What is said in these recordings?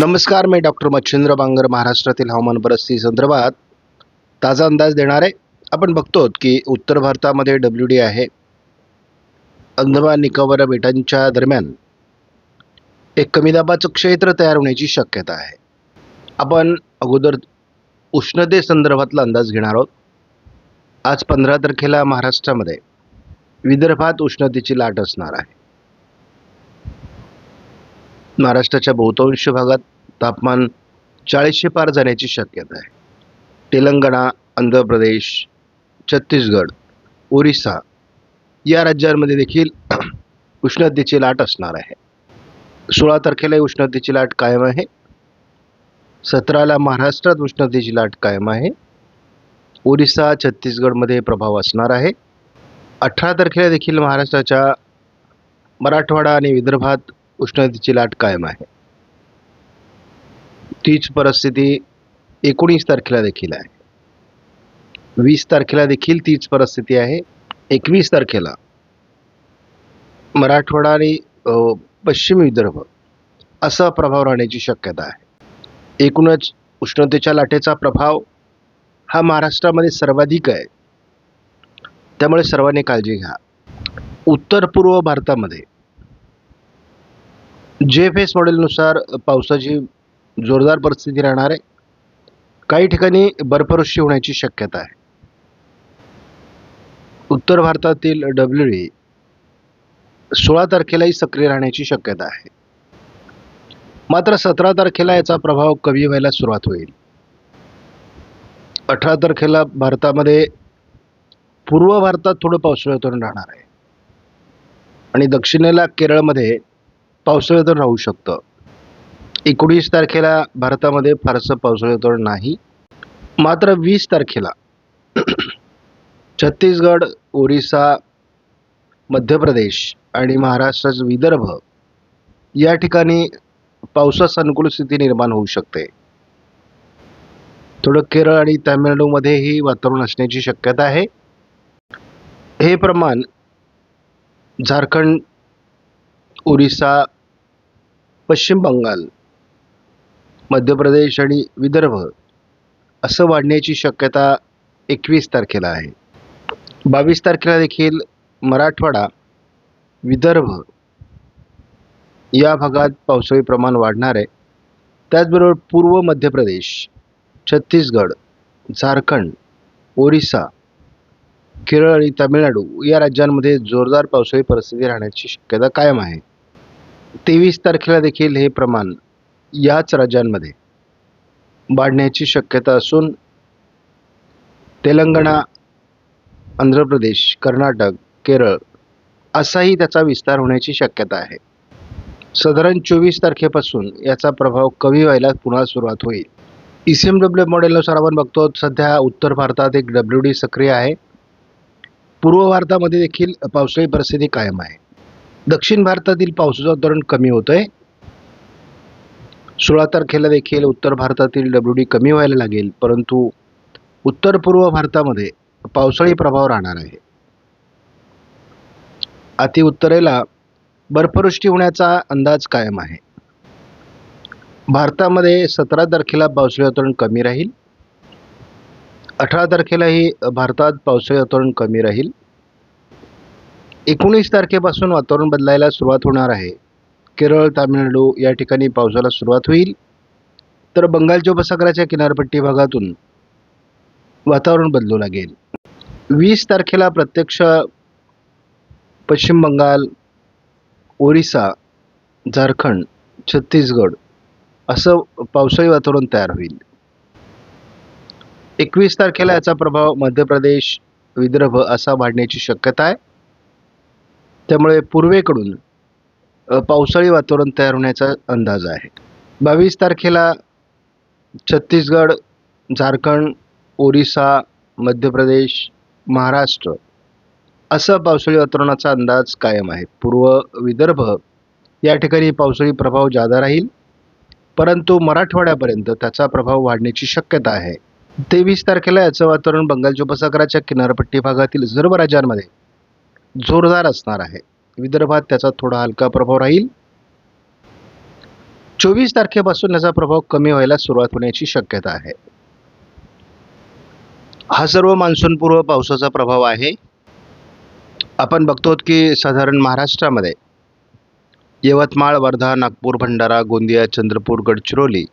नमस्कार मी डॉक्टर मच्छिंद्र बांगर महाराष्ट्रातील हवामान परिस्थिती संदर्भात ताजा अंदाज देणार. आहे आपण बघतो की उत्तर भारतामध्ये डब्ल्यू डी आहे. अंदमान निकोबार बेटांच्या दरम्यान एक कमी दाबाचं क्षेत्र तयार होण्याची शक्यता आहे. आपण अगोदर उष्णतेसंदर्भातला अंदाज घेणार आहोत. आज पंधरा तारखेला महाराष्ट्रामध्ये विदर्भात उष्णतेची लाट असणार आहे. महाराष्ट्राच्या बहुतांश भागात तापमान चाळीसशे पार जाण्याची शक्यता आहे. तेलंगणा आंध्र प्रदेश छत्तीसगड ओरिसा या राज्यांमध्ये देखील उष्णतेची लाट असणार आहे. सोळा तारखेलाही उष्णतेची लाट कायम आहे. सतराला महाराष्ट्रात उष्णतेची लाट कायम आहे. ओरिसा छत्तीसगडमध्ये प्रभाव असणार आहे. अठरा तारखेला देखील महाराष्ट्राच्या मराठवाडा आणि विदर्भात उष्णतेची लाट कायम आहे. तीच परिस्थिती एकोणीस तारखेला देखील आहे. वीस तारखेला देखील तीच परिस्थिती आहे. एकवीस तारखेला मराठवाडा आणि पश्चिम विदर्भ असा प्रभाव राहण्याची शक्यता आहे. एकूणच उष्णतेच्या लाटेचा प्रभाव हा महाराष्ट्रामध्ये सर्वाधिक आहे. त्यामुळे सर्वांनी काळजी घ्या. उत्तर पूर्व भारतामध्ये जे एफ एस मॉडेलनुसार पावसाची जोरदार परिस्थिती राहणार आहे काही ठिकाणी बर्फवृष्टी होण्याची शक्यता आहे. उत्तर भारतातील डब्ल्यू डी सोळा तारखेलाही सक्रिय राहण्याची शक्यता आहे. मात्र सतरा तारखेला याचा प्रभाव कमी व्हायला सुरुवात होईल. अठरा तारखेला भारतामध्ये पूर्व भारतात थोडं पावसाळ्यातून राहणार आहे. आणि दक्षिणेला केरळमध्ये पावसाळ्यात राहू शकतं. एकोणीस तारखेला भारतामध्ये फारसं पावसाळी नाही. मात्र वीस तारखेला छत्तीसगड ओरिसा मध्य प्रदेश आणि महाराष्ट्राचं विदर्भ या ठिकाणी पावसास अनुकूल स्थिती निर्माण होऊ शकते. थोडं केरळ आणि तामिळनाडूमध्येही वातावरण असण्याची शक्यता आहे. हे प्रमाण झारखंड ओरिसा पश्चिम बंगाल मध्य प्रदेश आणि विदर्भ असं वाढण्याची शक्यता एकवीस तारखेला आहे. बावीस तारखेला देखील मराठवाडा विदर्भ या भागात पावसाळी प्रमाण वाढणार आहे. त्याचबरोबर पूर्व मध्य प्रदेश छत्तीसगड झारखंड ओरिसा केरळ आणि तामिळनाडू या राज्यांमध्ये जोरदार पावसाळी परिस्थिती राहण्याची शक्यता कायम आहे. तेवीस तारखेला देखील हे प्रमाण याच राज्यांमध्ये वाढण्याची शक्यता असून तेलंगणा आंध्र प्रदेश कर्नाटक केरळ असाही त्याचा विस्तार होण्याची शक्यता आहे. साधारण चोवीस तारखेपासून याचा प्रभाव कमी व्हायला पुन्हा सुरुवात होईल. ई सी एम डब्ल्यू मॉडेलनुसार आपण बघतो सध्या उत्तर भारतात एक डब्ल्यू डी सक्रिय आहे. पूर्व भारतामध्ये देखील पावसाळी परिस्थिती कायम आहे. दक्षिण भारतातील पावसाचं वातावरण कमी होतं आहे सोळा तारखेला देखील उत्तर भारतातील डब्ल्यू डी कमी व्हायला लागेल परंतु उत्तर पूर्व भारतामध्ये पावसाळी प्रभाव राहणार आहे. अति उत्तरेला बर्फवृष्टी होण्याचा अंदाज कायम आहे. भारतामध्ये सतरा तारखेला पावसाळी वातावरण कमी राहील. अठरा तारखेलाही भारतात पावसाळी वातावरण कमी राहील. एकोणीस तारखेपासून वातावरण बदलायला सुरुवात होणार आहे. केरळ तामिळनाडू या ठिकाणी पावसाला सुरुवात होईल. तर बंगालच्या उपसागराच्या किनारपट्टी भागातून वातावरण बदलू लागेल. वीस तारखेला प्रत्यक्ष पश्चिम बंगाल ओरिसा झारखंड छत्तीसगड असं पावसाळी वातावरण तयार होईल. एकवीस तारखेला याचा प्रभाव मध्य प्रदेश विदर्भ असा वाढण्याची शक्यता आहे. त्यामुळे पूर्वेकडून पावसाळी वातावरण तयार होण्याचा अंदाज आहे. बावीस तारखेला छत्तीसगड झारखंड ओरिसा मध्य प्रदेश महाराष्ट्र असं पावसाळी वातावरणाचा अंदाज कायम आहे. पूर्व विदर्भ या ठिकाणी पावसाळी प्रभाव जादा राहील परंतु मराठवाड्यापर्यंत त्याचा प्रभाव वाढण्याची शक्यता आहे. तेवीस तारखेला याचं वातावरण बंगालच्या उपसागराच्या किनारपट्टी भागातील सर्व राज्यांमध्ये जोरदार असणार आहे. विदर्भात त्याचा थोडा हलका प्रभाव राहील. चोवीस तारखेपासून याचा प्रभाव कमी व्हायला सुरुवात होण्याची शक्यता आहे. हा सर्व मान्सूनपूर्व पावसाचा प्रभाव आहे. आपण बघतो की साधारण महाराष्ट्रामध्ये यवतमाळ वर्धा नागपूर भंडारा गोंदिया चंद्रपूर गडचिरोली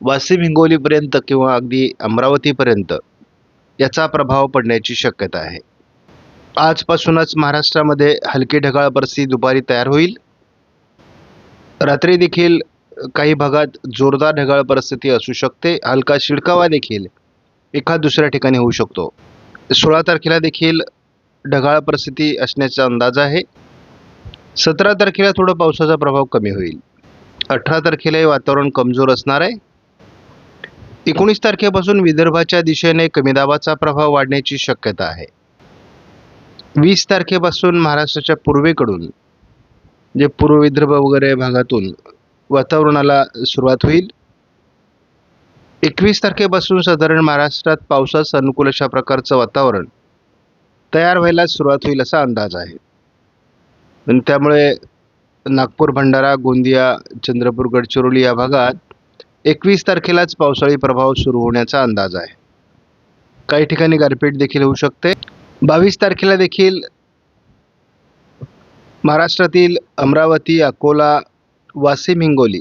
वाशिम हिंगोलीपर्यंत किंवा अगदी अमरावतीपर्यंत याचा प्रभाव पडण्याची शक्यता आहे. आजपासूनच महाराष्ट्रामध्ये हलकी ढगाळ परिस्थिती दुपारी तयार होईल. रात्री देखील काही भागात जोरदार ढगाळ परिस्थिती असू शकते. हलका शिडकावा देखील एखाद दुसऱ्या ठिकाणी होऊ शकतो. सोळा तारखेला देखील ढगाळ परिस्थिती असण्याचा अंदाज आहे. सतरा तारखेला थोडं पावसाचा प्रभाव कमी होईल. अठरा तारखेलाही वातावरण कमजोर असणार आहे. एकोणीस तारखेपासून विदर्भाच्या दिशेने कमी दाबाचा प्रभाव वाढण्याची शक्यता आहे. वीस तारखेपासून महाराष्ट्राच्या पूर्वेकडून जे पूर्व विदर्भ वगैरे भागातून वातावरणाला सुरुवात होईल. एकवीस तारखेपासून साधारण महाराष्ट्रात पावसास अनुकूल अशा प्रकारचं वातावरण तयार व्हायला सुरुवात होईल असा अंदाज आहे. आणि त्यामुळे नागपूर भंडारा गोंदिया चंद्रपूर गडचिरोली या भागात एकवीस तारखेलाच पावसाळी प्रभाव सुरू होण्याचा अंदाज आहे. काही ठिकाणी गारपीट देखील होऊ शकते. बावीस तारखेला देखील महाराष्ट्रातील अमरावती अकोला वाशिम हिंगोली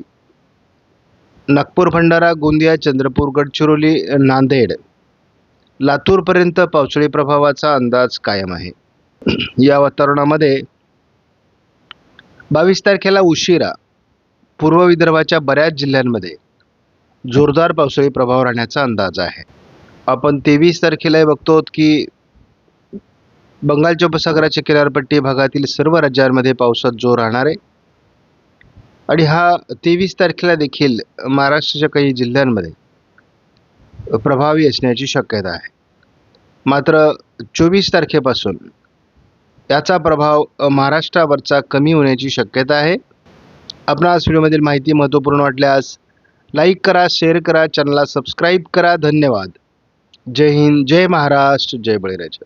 नागपूर भंडारा गोंदिया चंद्रपूर गडचिरोली नांदेड लातूरपर्यंत पावसाळी प्रभावाचा अंदाज कायम आहे. या वातावरणामध्ये बावीस तारखेला उशिरा पूर्व विदर्भाच्या बऱ्याच जिल्ह्यांमध्ये जोरदार पावसाळी प्रभाव राहण्याचा अंदाज आहे. आपण तेवीस तारखेला बघतो की बंगालच्या उपसागराच्या किनारपट्टी भागातील सर्व राज्यांमध्ये पावसात जोर राहणार आहे. आणि हा तेवीस तारखेला देखील महाराष्ट्राच्या काही जिल्ह्यांमध्ये प्रभावी असण्याची शक्यता आहे. मात्र चोवीस तारखेपासून याचा प्रभाव महाराष्ट्रावरचा कमी होण्याची शक्यता आहे. आपणास व्हिडिओमधील माहिती महत्त्वपूर्ण वाटल्यास लाईक करा शेअर करा चॅनलला सबस्क्राईब करा. धन्यवाद. जय हिंद जय महाराष्ट्र जय बळीराजा.